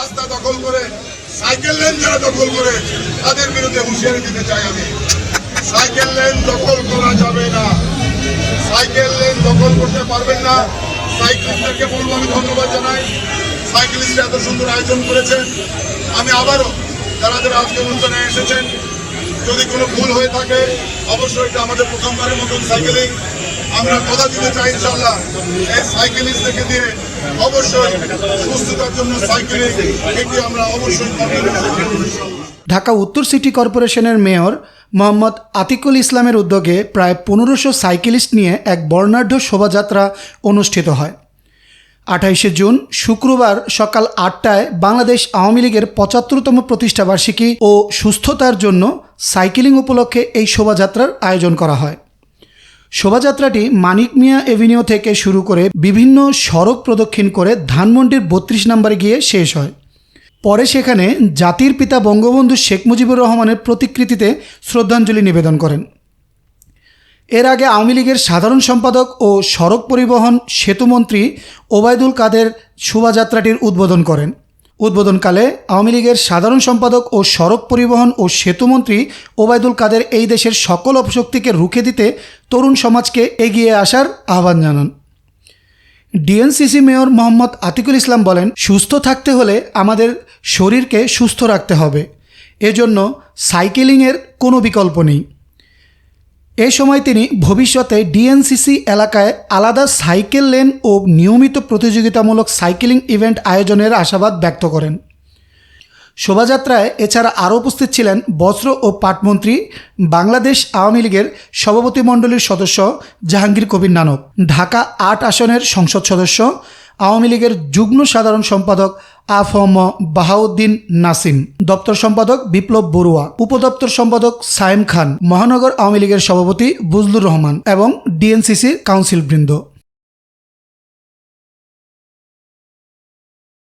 রাস্তা দখল করে, সাইকেল লেন যারা দখল করে, তাদের বিরুদ্ধে হুঁশিয়ারি দিতে চাই আমি। সাইকেল লেন দখল করা যাবে না। সাইকেল লেন দখল করতে পারবেন না। সাইকেলিস্টদেরকে বলব, আমি ধন্যবাদ জানাই। সাইকেলিস্টরা এত সুন্দর আয়োজন করেছেন। আমি আবারও, যারা যারা আজকে অনুষ্ঠানে এসেছেন, যদি কোনো ভুল হয়ে থাকে, অবশ্যই এটা আমাদের প্রথমবারের মতন সাইকেলিং। আমরা কথা দিতে চাই ইনশাল্লাহ এই সাইকেলিস্টদেরকে দিয়ে অবশ্যই সুস্থতার জন্য সাইকেলিং এটি আমরা অবশ্যই ঢাকা উত্তর সিটি কর্পোরেশনের মেয়র মোহাম্মদ আতিকুল ইসলামের উদ্যোগে প্রায় পনেরোশো সাইকেলিস্ট নিয়ে এক বর্ণাঢ্য শোভাযাত্রা অনুষ্ঠিত হয়। আঠাইশে জুন, শুক্রবার সকাল আটটায় বাংলাদেশ আওয়ামী লীগের পঁচাত্তরতম প্রতিষ্ঠাবার্ষিকী ও সুস্থতার জন্য সাইকেলিং উপলক্ষে এই শোভাযাত্রার আয়োজন করা হয়। শোভাযাত্রাটি মানিক মিয়া এভিনিউ থেকে শুরু করে বিভিন্ন সড়ক প্রদক্ষিণ করে ধানমন্ডির বত্রিশ নম্বরে গিয়ে শেষ হয়। পরে সেখানে জাতির পিতা বঙ্গবন্ধু শেখ মুজিবুর রহমানের প্রতিকৃতিতে শ্রদ্ধাঞ্জলি নিবেদন করেন। এর আগে আওয়ামী লীগের সাধারণ সম্পাদক ও সড়ক পরিবহন সেতুমন্ত্রী ওবায়দুল কাদের শোভাযাত্রাটির উদ্বোধন করেন। উদ্বোধনকালে আওয়ামী লীগের সাধারণ সম্পাদক ও সড়ক পরিবহন ও সেতুমন্ত্রী ওবায়দুল কাদের এই দেশের সকল অপশক্তিকে রুখে দিতে তরুণ সমাজকে এগিয়ে আসার আহ্বান জানান। ডিএনসিসি মেয়র মোহাম্মদ আতিকুল ইসলাম বলেন, সুস্থ থাকতে হলে আমাদের শরীরকে সুস্থ রাখতে হবে। এজন্য সাইকেলিংয়ের কোনো বিকল্প নেই। এ সময় তিনি ভবিষ্যতে ডিএনসিসি এলাকায় আলাদা সাইকেল লেন ও নিয়মিত প্রতিযোগিতামূলক সাইকেলিং ইভেন্ট আয়োজনের আশাবাদ ব্যক্ত করেন। শোভাযাত্রায় এছাড়া আরও উপস্থিত ছিলেন বস্ত্র ও পাটমন্ত্রী, বাংলাদেশ আওয়ামী লীগের সভাপতি মণ্ডলীর সদস্য জাহাঙ্গীর কবির নানক, ঢাকা আট আসনের সংসদ সদস্য, আওয়ামী লীগের যুগ্ম সাধারণ সম্পাদক আফম বাহাউদ্দিন নাসিম। দপ্তর সম্পাদক বিপ্লব বড়ুয়া। উপদপ্তর সম্পাদক সায়েম খান। মহানগর আওয়ামী লীগের সভাপতি বুজলুর রহমান এবং ডিএনসিসির কাউন্সিল বৃন্দ